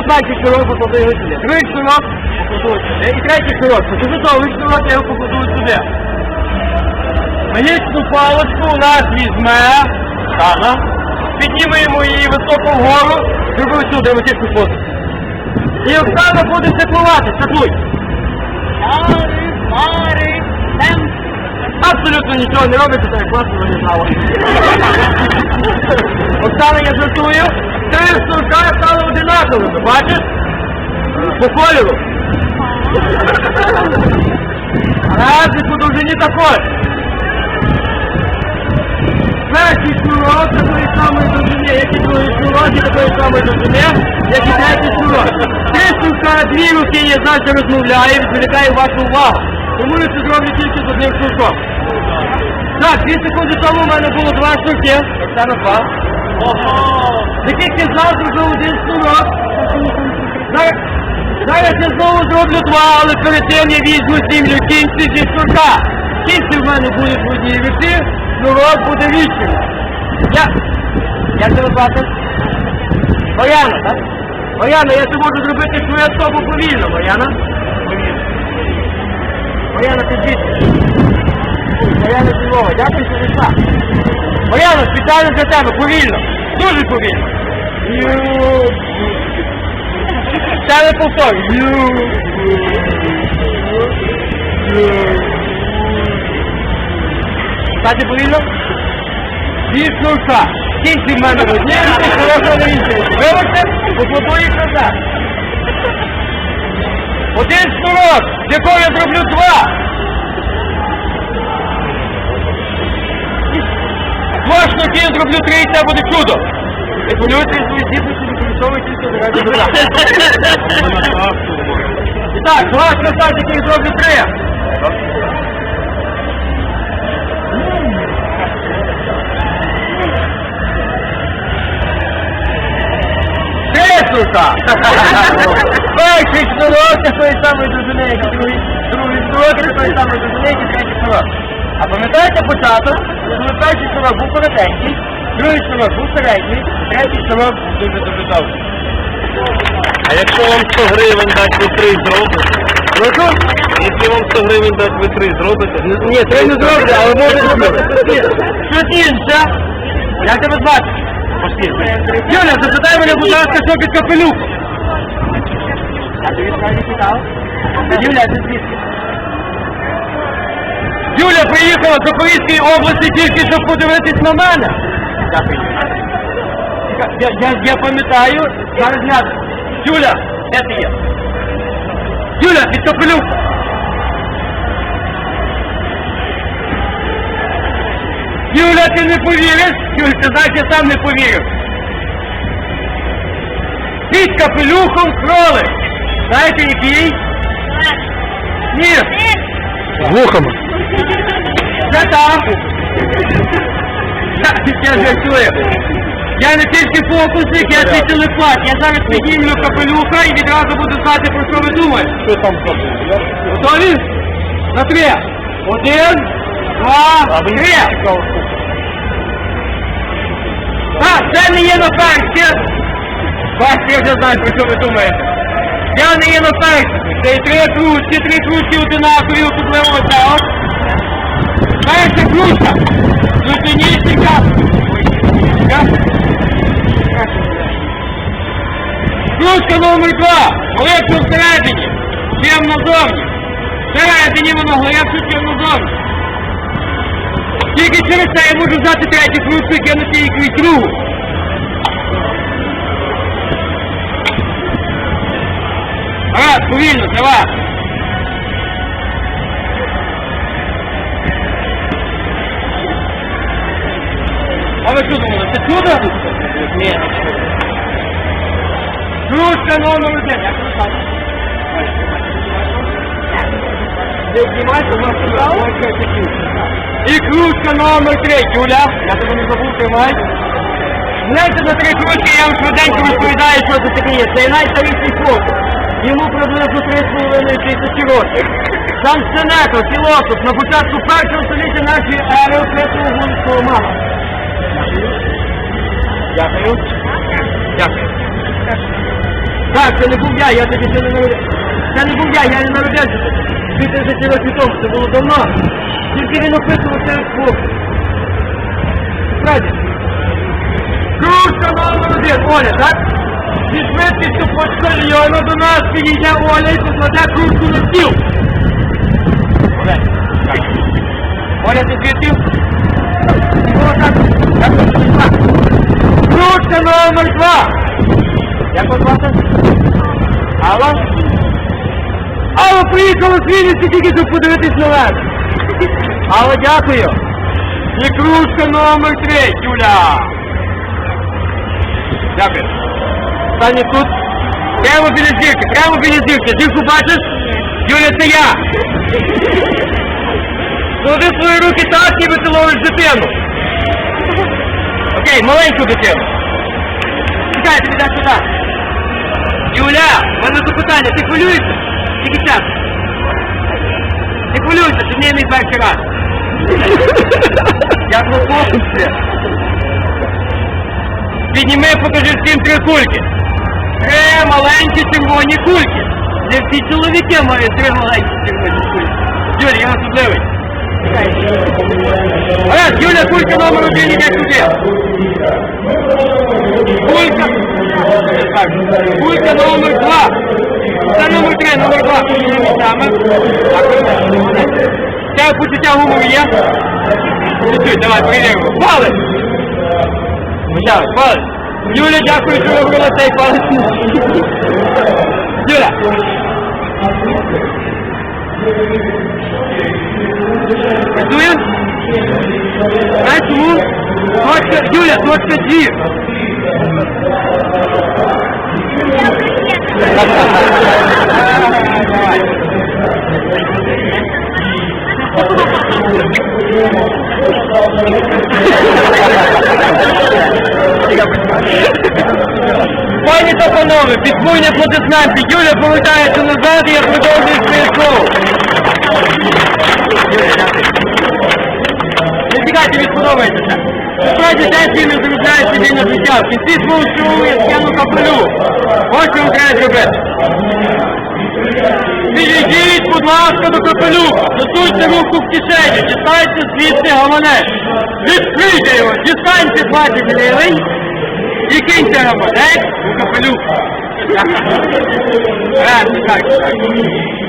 Перший шнурок, покладу його сюди. Другий шнурок, покладу сюди. І третій шнурок. Покажу довгий шнурок, я його покладу сюди. Магнітну паличку у нас візьме. Ага. Піднімемо її високо вгору, зробив сюди магнітну фото. І Оксана буде циклувати, циклуй. Абсолютно нічого не робиться, так класно не знала. Оксана, я жартую. Три сурка стали одинаковими, бачиш? По кольору. Раз і по довжині також. Перший шнурок такої самої довжини, як і другий шнурок, і такої самої довжини, як і третій шнурок. Три сурка, дві руки я завжди розмовляю, відволікаю вашу увагу. Тому я це зроблю тільки з одним шнурком. Так, дві секунди тому в мене було два шнурки, Оксана два. Таких я знав, зробив один шнурок. Зараз, я знову зроблю два, але перед тим я візьму знімлю кінці зі шнурка. Кінці в мене будуть в одній руці, шнурок буде вічим. Я... Як тебе звати? Мар'яна, так? Мар'яна, я це можу зробити свою особу повільно, Мар'яна. Мар'яна, ти звідки? Мар'яна зі Львова, дякую, що зайшла. Мар'яна, спеціально для тебе, повільно. Дуже повільно. Ю. Не. Ю. Кстати, повільно. Шнурка. Кінці в мене в одній руці, хорошо на іншій. Вибачте, покладу їх назад. Один шнурок, з якого я зроблю два. Точно я зроблю три, і це буде чудо. Не свої здібності використовуйте тільки заради добра. І так, два красавчики їх зроблю три. Тресука! Перший шнурок такої самої довжини, другий, шнурок такої самої довжини, третій шнурок. А пам'ятаєте початок, коли перший шнурок був коротенький, другий шнурок був середній, третій шнурок був дуже-дуже довгий. А якщо вам 100 гривень дати, ви три зробите? Прошу? Якщо вам 100 гривень дати, ви три зробите? Ні, це не зробити, але може зробити. Щось інше. Як тебе звати? Юля, запитай мене, будь ласка, що під капелюх. А тобі справді цікаво? Юля, ти звідки? Юля приїхала з Запорізької області тільки щоб подивитись на мене. Я, я, я пам'ятаю, зараз гляну. Юля, де ти є? Юля, під капелюх. Юля, ти не повіриш? Юля, ти знаєш, я сам не повірив. Під капелюхом кролик. Знаєте який? Ні. Вухами. Там. Я, жартую. Я не тільки фокусник, я ще телепат. Я зараз піднімлю капелюха і відразу буду знати, про що ви думаєте. Що там зробили? Готові? На три. Один, два, три. А, це не є на перші. Бачите, я вже знаю, про що ви думаєте. Я не є на перші. Це і три кружки, три кружки одинакові, особливо оця от. Перша кружка. Зупиніть Кружка номер два. Глибше всередині. Чим назовні. Всередині воно глибше, чим назовні. Тільки через це я можу взяти третю кружку і кинути її крізь другу. Раз, повільно, для вас. А ви що думали, це чудо? Ні. Кружка номер один. Як ви? Не І кружка номер три, Юля. Я тебе не забув, тримай. Знаєте, на три кружки я вам швиденько розповідаю, що це таке є. Це найстаріший хлопець. Йому приблизно 3,5 тисячі років. Сам Сенето, філософ, на початку першого століття Так, це не був я, я тоді ще не народився. Це не був я, я не народився. Дві тисячі років тому, це було давно. Тільки він описував це як Справді. Кружка номер один, Оля, так? Зі швидкістю почтальйону до нас підійде Оля і покладе кружку на стіл. Оля, так. Оля, ти звідки? Кружка номер два. Як вас звати? Алла? Алла приїхала з Вінниці тільки щоб подивитись на вас. Алла, дякую. І кружка номер три, Юля. Дякую. Саня тут. Прямо біля зірки, прямо біля зірки. Зірку бачиш? Юля, це я. Клади свої руки так, ніби ти ловиш дитину. Окей, маленьку дитину. Тобі дай сюди. Юля, в мене запитання, ти хвилюєшся? Тільки час. Не хвилюйся, це не мій перший раз. Як ви хлопці? Підніми, покажи всім три кульки. Три маленькі червоні кульки. Не всі чоловіки мають три маленькі червоні кульки. Юля, я особливий. Раз, Юля, кулька номер один іде сюди. Кулька. Так, номер два. Це номер три, номер два. Це почуття гумору є? Давай, перевіримо. Палець! Почали, палець. Юля, дякую, що ви цей палець. Юля. Працює? Знаєш чому? Юля, точка G. Пані та панове, підбуйні аплодисменти. Юля повертається назад і я продовжую своє шоу. Собі на життя. В кінці свого шоу я скину капелю. Ось вам треба. Підійдіть, будь ласка, до капелюха. Засуньте руку в кишеню, дістайте звідси гаманець. Відкрийте його, дістаньте 20 гривень і киньте гаманець у капелюх. Раз, так, так.